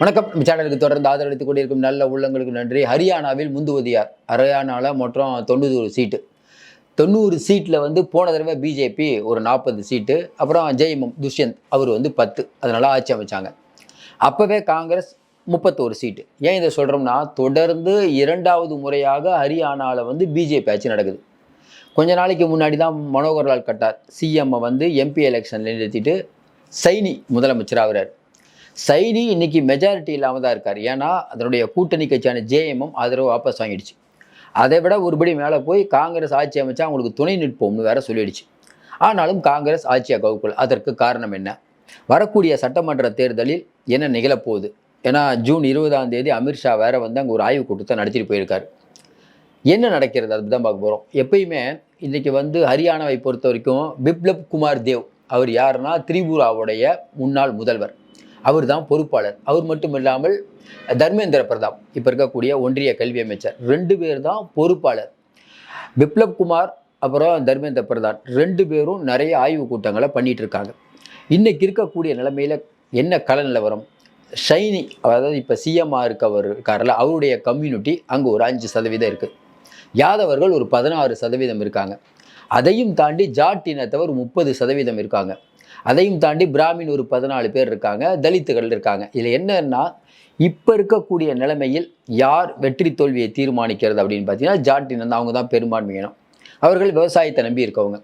வணக்கம். நம்ம சேனலுக்கு தொடர்ந்து ஆதரவளித்துக் கொண்டிருக்கும் நல்ல உள்ளங்களுக்கு நன்றி. ஹரியானாவில் முந்துவதியார். ஹரியானாவில் மொத்தம் தொண்ணூறு சீட்டு. தொண்ணூறு சீட்டில் வந்து போன தடவை பிஜேபி ஒரு நாற்பது சீட்டு. அப்புறம் ஜெய்மம் துஷ்யந்த் அவர் வந்து பத்து. அதனால் ஆட்சி அமைச்சாங்க. அப்போவே காங்கிரஸ் முப்பத்தோரு சீட்டு. ஏன் இதை சொல்கிறோம்னா தொடர்ந்து இரண்டாவது முறையாக ஹரியானாவில் வந்து பிஜேபி ஆட்சி நடக்குது. கொஞ்ச நாளைக்கு முன்னாடி தான் மனோகர்லால் கட்டார் சிஎம்மை வந்து எம்பி எலெக்ஷனில் நிறுத்திட்டு சைனி முதலமைச்சர் ஆகிறார். சைனி இன்னைக்கு மெஜாரிட்டி இல்லாமல் தான் இருக்கார். ஏன்னா அதனுடைய கூட்டணி கட்சியான ஜேஎம்எம் ஆதரவு வாபஸ் வாங்கிடுச்சு. அதை விட ஒருபடி மேலே போய் காங்கிரஸ் ஆட்சி அமைச்சா அவங்களுக்கு துணை நிற்போம்னு வேற சொல்லிடுச்சு. ஆனாலும் காங்கிரஸ் ஆட்சியை கவுக்கல். அதற்கு காரணம் என்ன? வரக்கூடிய சட்டமன்ற தேர்தலில் என்ன நிகழப்போகுது? ஏன்னா ஜூன் இருபதாம் தேதி அமித்ஷா வேற வந்து அங்கே ஒரு ஆய்வுக் கூட்டத்தை நடத்திட்டு போயிருக்காரு. என்ன நடக்கிறது? அதுதான் பார்க்க போகிறோம் எப்பயுமே இன்றைக்கி வந்து ஹரியானாவை பொறுத்த வரைக்கும் பிப்ளப் குமார் தேவ் அவர் யாருன்னா திரிபுராவுடைய முன்னாள் முதல்வர். அவர் தான் பொறுப்பாளர். அவர் மட்டும் இல்லாமல் தர்மேந்திர பிரதாப் இப்போ இருக்கக்கூடிய ஒன்றிய கல்வி அமைச்சர் ரெண்டு பேர் தான் பொறுப்பாளர். பிப்ளப் குமார் அப்புறம் தர்மேந்திர பிரதான் ரெண்டு பேரும் நிறைய ஆய்வு கூட்டங்களை பண்ணிட்டு இருக்காங்க இன்னைக்கு இருக்கக்கூடிய நிலைமையில என்ன கல நிலவரம் ஷைனி அதாவது இப்போ சிஎம்ஆ இருக்கவர் இருக்கார்ல அவருடைய கம்யூனிட்டி அங்கே ஒரு அஞ்சு சதவீதம் இருக்குது யாதவர்கள் ஒரு பதினாறு சதவீதம் இருக்காங்க. அதையும் தாண்டி ஜாட் இனத்தவர் முப்பது சதவீதம் இருக்காங்க. அதையும் தாண்டி பிராமின் ஒரு பதினாலு பேர் இருக்காங்க தலித்துகள் இருக்காங்க. இதில் என்னன்னா இப்போ இருக்கக்கூடிய நிலைமையில் யார் வெற்றி தோல்வியை தீர்மானிக்கிறது அப்படின்னு பார்த்தீங்கன்னா ஜாட் அவங்க தான். பெரும்பான்மையினம் அவர்கள் விவசாயத்தை நம்பி இருக்கவங்க.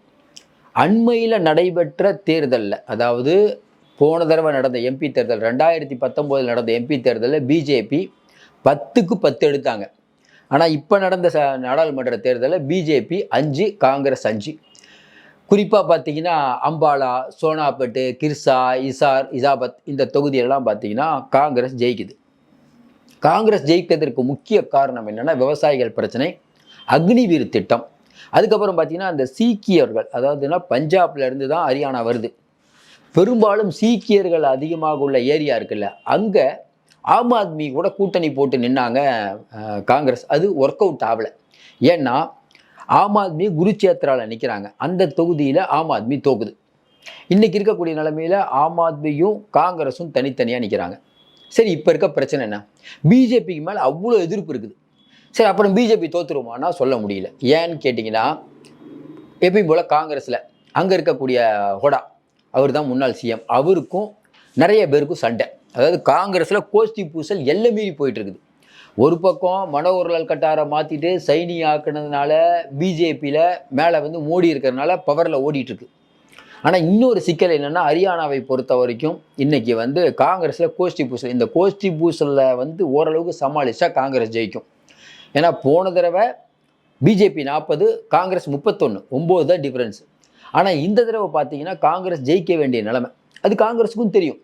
அண்மையில் நடைபெற்ற தேர்தலில் அதாவது போன தடவை நடந்த எம்பி தேர்தல் ரெண்டாயிரத்தி பத்தொம்போதில் நடந்த எம்பி தேர்தலில் பிஜேபி பத்துக்கு பத்து எடுத்தாங்க. ஆனால் இப்போ நடந்த ச நாடாளுமன்ற தேர்தலில் பிஜேபி அஞ்சு காங்கிரஸ் அஞ்சு. குறிப்பாக பார்த்தீங்கன்னா அம்பாலா சோனாபட்டு கிர்சா இசார் இசாபத் இந்த தொகுதியெல்லாம் பார்த்தீங்கன்னா காங்கிரஸ் ஜெயிக்குது. காங்கிரஸ் ஜெயிக்கிறதுக்கு முக்கிய காரணம் என்னென்னா விவசாயிகள் பிரச்சனை அக்னிவீர் திட்டம். அதுக்கப்புறம் பார்த்தீங்கன்னா அந்த சீக்கியர்கள் அதாவதுன்னா பஞ்சாப்லேருந்து தான் ஹரியானா வருது. பெரும்பாலும் சீக்கியர்கள் அதிகமாக உள்ள ஏரியா இருக்குல்ல அங்கே ஆம் ஆத்மி கூட கூட்டணி போட்டு நின்னாங்க காங்கிரஸ். அது ஒர்க் அவுட் ஆகலை. ஏன்னா ஆம் ஆத்மி குருச்சேத்ராவில் நிற்கிறாங்க அந்த தொகுதியில் ஆம் ஆத்மி தோக்குது. இன்னைக்கு இருக்கக்கூடிய நிலைமையில் ஆம் ஆத்மியும் காங்கிரஸும் தனித்தனியாக நிற்கிறாங்க சரி இப்போ இருக்க பிரச்சனை என்ன? பிஜேபிக்கு மேலே அவ்வளோ எதிர்ப்பு இருக்குது. சரி அப்புறம் பிஜேபி தோத்துருமானா சொல்ல முடியல. ஏன்னு கேட்டிங்கன்னா எப்பயும் போல் காங்கிரஸில் அங்கே இருக்கக்கூடிய ஹொடா அவர் தான் முன்னாள் சிஎம். அவருக்கும் நிறைய பேருக்கும் சண்டை. அதாவது காங்கிரஸில் கோஷ்டி பூசல் எல்லை மீறி போயிட்டு இருக்குது. ஒரு பக்கம் மனோகர்லால் கட்டாரை மாற்றிட்டு சைனி ஆக்குனதுனால பிஜேபியில் மேலே வந்து மோடி இருக்கிறதுனால பவரில் ஓடிட்டுருக்கு. ஆனால் இன்னொரு சிக்கல் என்னென்னா ஹரியானாவை பொறுத்த வரைக்கும் இன்றைக்கி வந்து காங்கிரஸில் கோஷ்டி பூசல் இந்த கோஷ்டி பூசலில் வந்து ஓரளவுக்கு சமாளித்தா காங்கிரஸ் ஜெயிக்கும். ஏன்னா போன தடவை பிஜேபி நாற்பது காங்கிரஸ் முப்பத்தொன்று ஒம்பது தான் டிஃப்ரென்ஸ் ஆனால் இந்த தடவை பார்த்தீங்கன்னா காங்கிரஸ் ஜெயிக்க வேண்டிய நிலைமை. அது காங்கிரஸுக்கும் தெரியும்.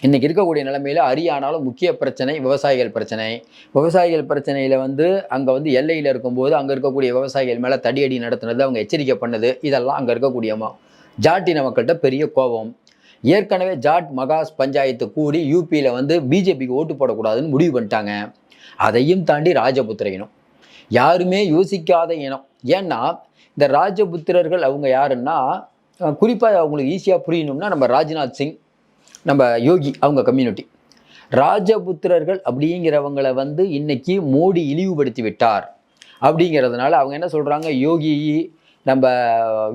இன்றைக்கி இருக்கக்கூடிய நிலைமையில் ஹரியானாலும் முக்கிய பிரச்சனை விவசாயிகள் பிரச்சனை. விவசாயிகள் பிரச்சனையில் வந்து அங்கே வந்து எல்லையில் இருக்கும்போது அங்கே இருக்கக்கூடிய விவசாயிகள் மேலே தடியடி நடத்துனது அவங்க எச்சரிக்கை பண்ணது. இதெல்லாம் அங்கே இருக்கக்கூடிய ஜாட்டின மக்கள்கிட்ட பெரிய கோபம். ஏற்கனவே ஜாட் மகாஸ் பஞ்சாயத்து கூடி யூபியில் வந்து பிஜேபிக்கு ஓட்டு போடக்கூடாதுன்னு முடிவு பண்ணிட்டாங்க. அதையும் தாண்டி ராஜபுத்திர இனம் யாருமே யோசிக்காத இனம். ஏன்னா இந்த ராஜபுத்திரர்கள் அவங்க யாருன்னா குறிப்பாக அவங்களுக்கு ஈஸியாக புரியணும்னா நம்ம ராஜ்நாத் சிங். நம்ம யோகி அவங்க கம்யூனிட்டி ராஜபுத்திரர்கள் அப்படிங்கிறவங்களை வந்து இன்னைக்கு மோடி இழிவுபடுத்தி விட்டார். அப்படிங்கிறதுனால அவங்க என்ன சொல்கிறாங்க யோகி நம்ம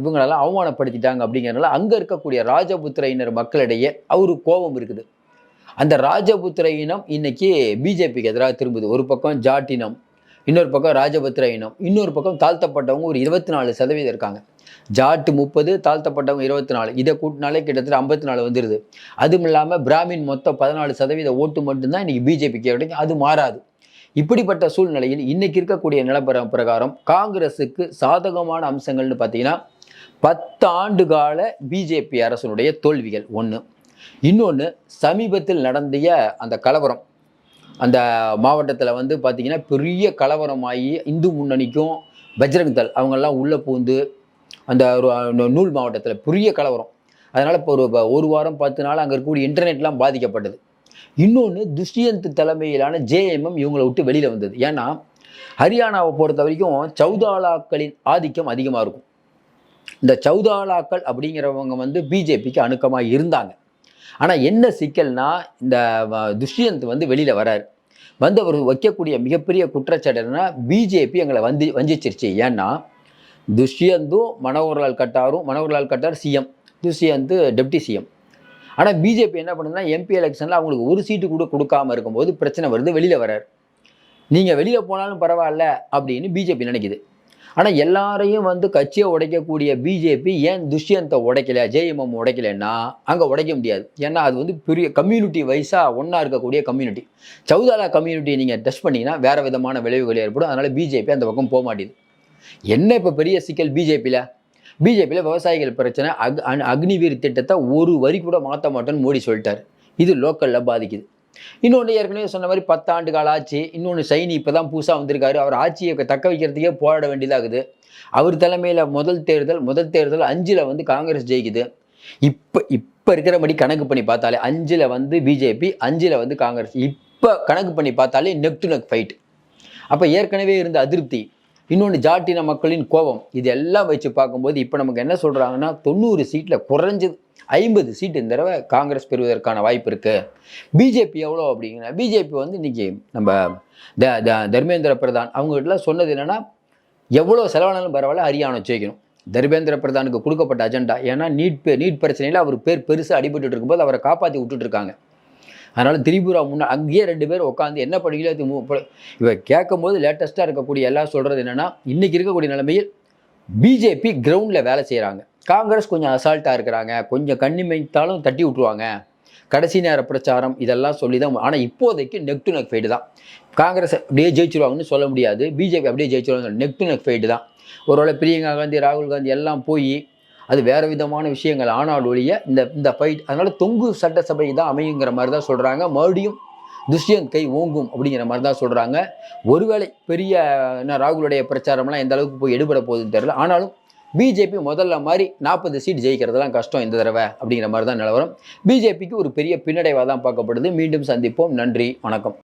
இவங்களெல்லாம் அவமானப்படுத்திட்டாங்க அப்படிங்கிறனால அங்கே இருக்கக்கூடிய ராஜபுத்திர மக்களிடையே அவரு கோபம் இருக்குது. அந்த ராஜபுத்திர இனம் இன்னைக்கு பிஜேபிக்கு எதிராக திரும்புது. ஒரு பக்கம் ஜாட்டினம் இன்னொரு பக்கம் ராஜபத்திர இனம் இன்னொரு பக்கம் தாழ்த்தப்பட்டவங்க ஒரு இருபத்தி நாலு சதவீதம் இருக்காங்க. ஜாட்டு முப்பது தாழ்த்தப்பட்டவங்க இருபத்தி நாலு இதை கூட்டினாலே கிட்டத்தட்ட ஐம்பத்தி நாலு வந்துடுது அதுவும் இல்லாமல் பிராமின் மொத்தம் பதினாலு சதவீத ஓட்டு மட்டும்தான் இன்னைக்கு பிஜேபிக்கு கிடைக்கும் அது மாறாது. இப்படிப்பட்ட சூழ்நிலையில் இன்னைக்கு இருக்கக்கூடிய நிலப்பர பிரகாரம் காங்கிரஸுக்கு சாதகமான அம்சங்கள்னு பார்த்தீங்கன்னா பத்து ஆண்டு கால பிஜேபி அரசனுடைய தோல்விகள். ஒன்று இன்னொன்று சமீபத்தில் நடந்திய அந்த கலவரம். அந்த மாவட்டத்தில் வந்து பார்த்திங்கன்னா பெரிய கலவரமாகி இந்து முன்னணிக்கும் பஜ்ரங் தல் அவங்கெல்லாம் உள்ளே பூந்து அந்த நூல் மாவட்டத்தில் பெரிய கலவரம். அதனால் இப்போ ஒரு ஒரு வாரம் பத்து நாள் அங்கே இருக்கக்கூடிய இன்டர்நெட்லாம் பாதிக்கப்பட்டது. இன்னொன்று துஷ்யந்த் தலைமையிலான ஜேஎம்எம் இவங்களை விட்டு வெளியில் வந்தது. ஏன்னா ஹரியானாவை பொறுத்த வரைக்கும் சௌதாலாக்களின் ஆதிக்கம் அதிகமாக இருக்கும். இந்த சௌதாலாக்கள் அப்படிங்கிறவங்க வந்து பிஜேபிக்கு அணுக்கமாக இருந்தாங்க. ஆனால் என்ன சிக்கல்னா இந்த வ- துஷ்யந்த் வந்து வெளியில் வராரு. வந்து அவர் வைக்கக்கூடிய மிகப்பெரிய குற்றச்சாட்டுனா பிஜேபி எங்களை வந்து வஞ்சிச்சிருச்சு. ஏன்னா துஷ்யந்தும் Manoharlal கட்டாரும் Manoharlal Khattar CM Dushyant deputy CM ஆனால் பிஜேபி என்ன பண்ணுதுன்னா எம்பி எலெக்ஷனில் அவங்களுக்கு ஒரு சீட்டு கூட கொடுக்காம இருக்கும்போது பிரச்சனை வருது வெளியில் வரார். நீங்கள் வெளியில் போனாலும் பரவாயில்ல அப்படின்னு பிஜேபி நினைக்குது. ஆனால் எல்லாரையும் வந்து கட்சியை உடைக்கக்கூடிய பிஜேபி ஏன் துஷ்யந்தை உடைக்கல ஜேஎம்எம் உடைக்கலைன்னா அங்கே உடைக்க முடியாது. ஏன்னா அது வந்து பெரிய கம்யூனிட்டி வைஸாக ஒன்றா இருக்கக்கூடிய கம்யூனிட்டி சவுதாலா கம்யூனிட்டியை நீங்கள் டெஸ்ட் பண்ணிங்கன்னா வேறு விதமான விளைவுகள் ஏற்படும். அதனால் பிஜேபி அந்த பக்கம் போக மாட்டேது. என்ன இப்போ பெரிய சிக்கல் பிஜேபியில் பிஜேபியில் விவசாயிகள் பிரச்சனை அக் அக்னிவீர் திட்டத்தை ஒரு வரி கூட மாற்ற மாட்டோன்னு மோடி சொல்லிட்டார். இது லோக்கலில் பாதிக்குது. இன்னொன்று ஏற்கனவே சொன்ன மாதிரி பத்தாண்டு கால ஆட்சி இன்னொன்று சைனி இப்போ தான் புதுசாக வந்திருக்காரு. அவர் ஆட்சியை தக்க வைக்கிறதுக்கே போராட வேண்டியதாகுது. அவர் தலைமையில் முதல் தேர்தல் முதல் தேர்தல் அஞ்சில் வந்து காங்கிரஸ் ஜெயிக்குது. இப்போ இப்போ இருக்கிறபடி கணக்கு பண்ணி பார்த்தாலே அஞ்சில் வந்து பிஜேபி அஞ்சில் வந்து காங்கிரஸ். இப்போ கணக்கு பண்ணி பார்த்தாலே நெக் டு நெக் ஃபைட் அப்போ ஏற்கனவே இருந்த அதிருப்தி இன்னொன்று ஜாட்டின மக்களின் கோபம் இது எல்லாம் வச்சு பார்க்கும்போது இப்போ நமக்கு என்ன சொல்கிறாங்கன்னா தொண்ணூறு சீட்டில் குறைஞ்சது. ஐம்பது சீட்டு இந்த தடவை காங்கிரஸ் பெறுவதற்கான வாய்ப்பு இருக்குது பிஜேபி எவ்வளோ அப்படிங்கிற பிஜேபி வந்து இன்றைக்கி நம்ம த த தர்மேந்திர பிரதான் அவங்ககிட்டலாம் சொன்னது என்னென்னா எவ்வளோ செலவானாலும் பரவாயில்ல ஹரியானா வச்சுக்கணும் தர்மேந்திர பிரதானுக்கு கொடுக்கப்பட்ட அஜெண்டா ஏன்னா நீட் பே நீட் பிரச்சனையில் அவர் பேர் பெருசாக அடிபட்டு இருக்கும்போது அவரை காப்பாற்றி விட்டுட்ருக்காங்க அதனால் திரிபுரா முன்னாள் அங்கேயே ரெண்டு பேர் உட்காந்து என்ன படிக்கல அது இவை கேட்கும்போது இவ லேட்டஸ்ட்டாக இருக்கக்கூடிய எல்லாம் சொல்கிறது என்னென்னா இன்றைக்கி இருக்கக்கூடிய நிலைமையில் பிஜேபி கிரவுண்டில் வேலை செய்கிறாங்க காங்கிரஸ் கொஞ்சம் அசால்ட்டாக இருக்கிறாங்க. கொஞ்சம் கண்ணிமைத்தாலும் தட்டி விட்ருவாங்க கடைசி நேர பிரச்சாரம் இதெல்லாம் சொல்லி தான் ஆனால் இப்போதைக்கு நெக் டு நெக் ஃபைட்டு தான். காங்கிரஸ் அப்படியே ஜெயிச்சிருவாங்கன்னு சொல்ல முடியாது. பிஜேபி அப்படியே ஜெயிச்சிருவாங்க நெக் டு நெக் ஃபைட்டு தான். ஒருவேளை பிரியங்கா காந்தி ராகுல் காந்தி எல்லாம் போய் அது வேறு விதமான விஷயங்கள் ஆனால் ஒழிய இந்த இந்த ஃபைட் அதனால் தொங்கு சட்டசபை தான் அமையுங்கிற மாதிரி தான் சொல்கிறாங்க மறுபடியும் துஷ்யந்த் கை ஓங்கும் அப்படிங்கிற மாதிரி தான் சொல்கிறாங்க ஒருவேளை பெரிய என்ன ராகுலுடைய பிரச்சாரம்லாம் எந்த அளவுக்கு போய் எடுபட போகுதுன்னு தெரியல. ஆனாலும் பிஜேபி முதல்ல மாதிரி நாற்பது சீட் ஜெயிக்கிறதுலாம் கஷ்டம் இந்த தடவை அப்படிங்கிற மாதிரி தான் நிலவரம் பிஜேபிக்கு ஒரு பெரிய பின்னடைவாக தான் பார்க்கப்படுது. மீண்டும் சந்திப்போம். நன்றி. வணக்கம்.